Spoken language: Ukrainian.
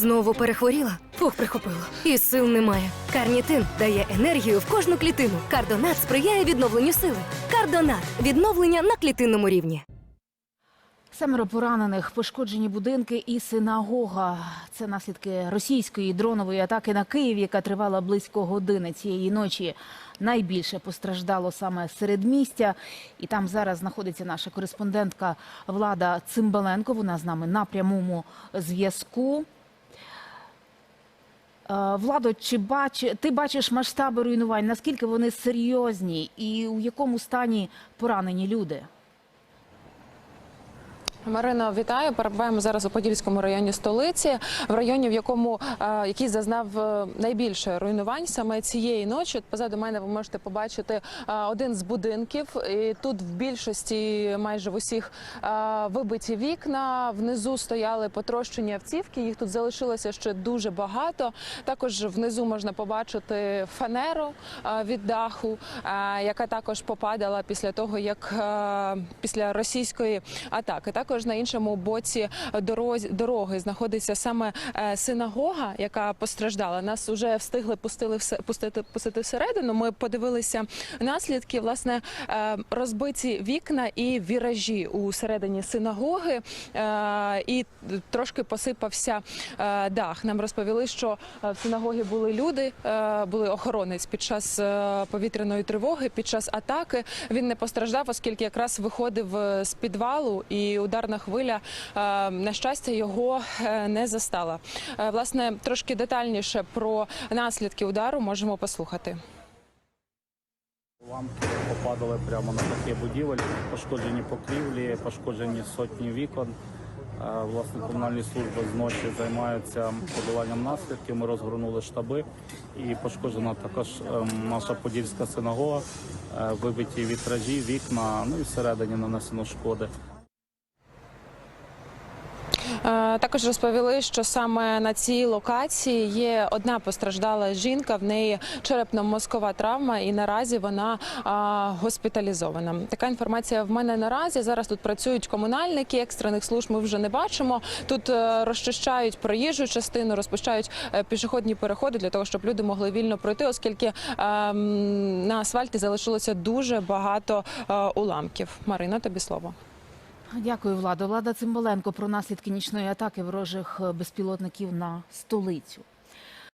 Знову перехворіла? Фух, прихопило. І сил немає. Карнітин дає енергію в кожну клітину. Кардонат сприяє відновленню сили. Кардонат відновлення на клітинному рівні. Семеро поранених, пошкоджені будинки і синагога. Це наслідки російської дронової атаки на Київ, яка тривала близько години цієї ночі. Найбільше постраждало саме середмістя. І там зараз знаходиться наша кореспондентка Влада Цимбаленко. Вона з нами на прямому зв'язку. Е, Владо, чи бач, ти бачиш масштаби руйнувань? Наскільки вони серйозні і у якому стані поранені люди? Марина, вітаю. Перебуваємо зараз у Подільському районі столиці, в районі, в якому е, який зазнав е, найбільше руйнувань саме цієї ночі. Позаду мене ви можете побачити е, один з будинків. І тут в більшості, майже в усіх вибиті вікна. Внизу стояли потрощені автівки. Їх тут залишилося ще дуже багато. Також внизу можна побачити фанеру від даху, яка також попадала після того, як після російської атаки. Також на іншому боці дорозі дороги знаходиться саме е, синагога, яка постраждала. Нас вже встигли пустили пустити пустити всередину. Ми подивилися наслідки. Власне е, розбиті вікна і віражі у середині синагоги, е, і трошки посипався дах. Нам розповіли, що в синагогі були люди, були охоронець під час повітряної тривоги, під час атаки. Він не постраждав, оскільки якраз виходив з підвалу, і ударна хвиля, е, на щастя, його е, не застала. Е, Власне, трошки детальніше про наслідки удару можемо послухати. Ламки попадали прямо на такі будівель, пошкоджені покрівлі, пошкоджені сотні вікон. Власне, комунальні служби зночі займаються подоланням наслідків. Ми розгорнули штаби і пошкоджена також наша подільська синагога, вибиті вітражі, вікна, ну і всередині нанесено шкоди. Е, Також розповіли, що саме на цій локації є одна постраждала жінка. В неї черепно-мозкова травма, і наразі вона госпіталізована. Така інформація в мене наразі. Зараз тут працюють комунальники екстрених служб. Ми вже не бачимо. Тут е, розчищають проїжджу частину, розпущають е, пішохідні переходи для того, щоб люди могли вільно пройти, оскільки е, на асфальті залишилося дуже багато е, уламків. Марина, тобі слово. Дякую, Влада. Влада Цимбаленко про наслідки нічної атаки ворожих е, безпілотників на столицю.